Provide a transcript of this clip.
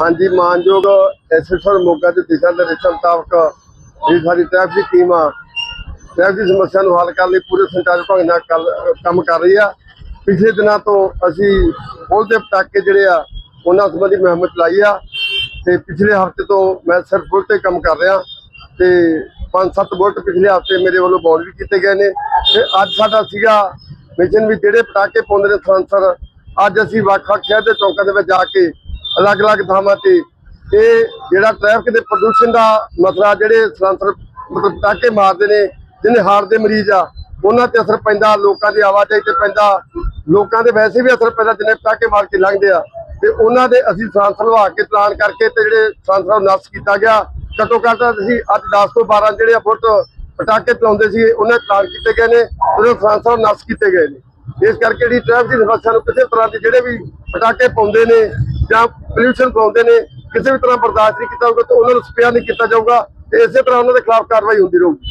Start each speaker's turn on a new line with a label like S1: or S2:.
S1: ਹਾਂਜੀ, ਮਾਨਯੋਗ ਐਸਐਸਆਰ ਮੋਗਾ ਦੇ ਦਿਸ਼ਾ ਨਿਰਦੇਸ਼ਾਂ ਮੁਤਾਬਕ ਇਹ ਸਾਡੀ ਟ੍ਰੈਫਿਕ ਦੀ ਟੀਮ ਆ, ਟ੍ਰੈਫਿਕ ਸਮੱਸਿਆ ਨੂੰ ਹੱਲ ਕਰਨ ਲਈ ਪੂਰੇ ਸੰਚਾਲਕ ਢੰਗ ਨਾਲ ਕੰਮ ਕਰ ਰਹੀ ਆ। ਪਿਛਲੇ ਦਿਨਾਂ ਤੋਂ ਅਸੀਂ ਪੁਲ ਦੇ ਪਟਾਕੇ ਜਿਹੜੇ ਆ, ਉਹਨਾਂ ਸੰਬੰਧੀ ਮੁਹਿੰਮ ਚਲਾਈ ਆ ਤੇ ਪਿਛਲੇ ਹਫ਼ਤੇ ਤੋਂ ਮੈਂ ਸਿਰਫ ਪੁਲ ਤੇ ਕੰਮ ਕਰ ਰਿਹਾ ਤੇ 5-7 ਬੁਲਟ ਪਿਛਲੇ ਹਫ਼ਤੇ ਮੇਰੇ ਵੱਲੋਂ ਬੌਂਡ ਵੀ ਕੀਤੇ ਗਏ ਨੇ ਤੇ ਅੱਜ ਸਾਡਾ ਸੀਗਾ ਮਿਸ਼ਨ ਵੀ ਜਿਹੜੇ ਪਟਾਕੇ ਪਾਉਂਦੇ ਨੇ ਸਰਾਂਸਰ ਅੱਜ ਅਸੀਂ ਵੱਖ-ਵੱਖ ਸ਼ਹਿਰ ਦੇ ਚੌਕਾਂ ਦੇ ਵਿੱਚ ਜਾ ਕੇ ਅਲੱਗ-ਅਲੱਗ ਥਾਵਾਂ ਤੇ ਇਹ ਜਿਹੜਾ ਟ੍ਰੈਫਿਕ ਦੇ ਪ੍ਰਦੂਸ਼ਣ ਦਾ ਮਸਲਾ ਜਿਹੜੇ ਸਰਾਂਸਰ ਮਤਲਬ ਟਾਕੇ ਮਾਰਦੇ ਨੇ, ਜਿਹਨੇ ਹਾਰਟ ਦੇ ਮਰੀਜ਼ ਆ, ਉਹਨਾਂ ਤੇ ਅਸਰ ਪੈਂਦਾ, ਲੋਕਾਂ ਦੀ ਆਵਾਜਾਈ ਤੇ ਪੈਂਦਾ। ਲੋਕਾਂ ਦੇ ਵੈਸੇ ਵੀ ਅਸਰ ਪੈਂਦਾ ਜਿਹਨੇ ਪਟਾਕੇ ਮਾਰ ਕੇ ਲੰਘਦੇ ਆ। ਤੇ ਉਹਨਾਂ ਦੇ ਅਸੀਂ ਸਰਾਂਸਰ ਲਵਾ ਕੇ ਪਲਾਨ ਕਰਕੇ ਤੇ ਜਿਹੜੇ ਸਰਾਂਸਰ ਨਸ਼ ਕੀਤਾ ਗਿਆ। ਘੱਟੋ ਘੱਟ ਅਸੀਂ ਅੱਜ 10 ਤੋਂ 12 ਜਿਹੜੇ ਫੁੱਟ ਪਟਾਕੇ ਚਲਾਉਂਦੇ ਸੀ ਉਹਨਾਂ ਪਲਾਨ ਕੀਤੇ ਗਏ ਨੇ, ਉਹਦੇ ਸਰਾਂਸਰ ਨਸ਼ਟ ਕੀਤੇ ਗਏ ਨੇ। ਇਸ ਕਰਕੇ ਜਿਹੜੀ ਟ੍ਰੈਫਿਕ ਦੀ ਸਮੱਸਿਆ ਨੂੰ ਕਿਸੇ ਤਰ੍ਹਾਂ ਦੇ ਜਿਹੜੇ ਵੀ ਪਟਾਕੇ ਪਾਉਂਦੇ ਨੇ ਜਾਂ ਪੋਲਿਊਸ਼ਨ ਪਾਉਂਦੇ ਨੇ, ਕਿਸੇ ਵੀ ਤਰ੍ਹਾਂ ਬਰਦਾਸ਼ਤ ਨਹੀਂ ਕੀਤਾ ਜਾਊਗਾ ਤੇ ਉਹਨਾਂ ਨੂੰ ਸਪਿਆ ਨਹੀਂ ਕੀਤਾ ਜਾਊਗਾ ਤੇ ਇਸੇ ਤਰ੍ਹਾਂ ਉਹਨਾਂ ਦੇ ਖਿਲਾਫ ਕਾਰਵਾਈ ਹੁੰਦੀ ਰਹੂਗੀ।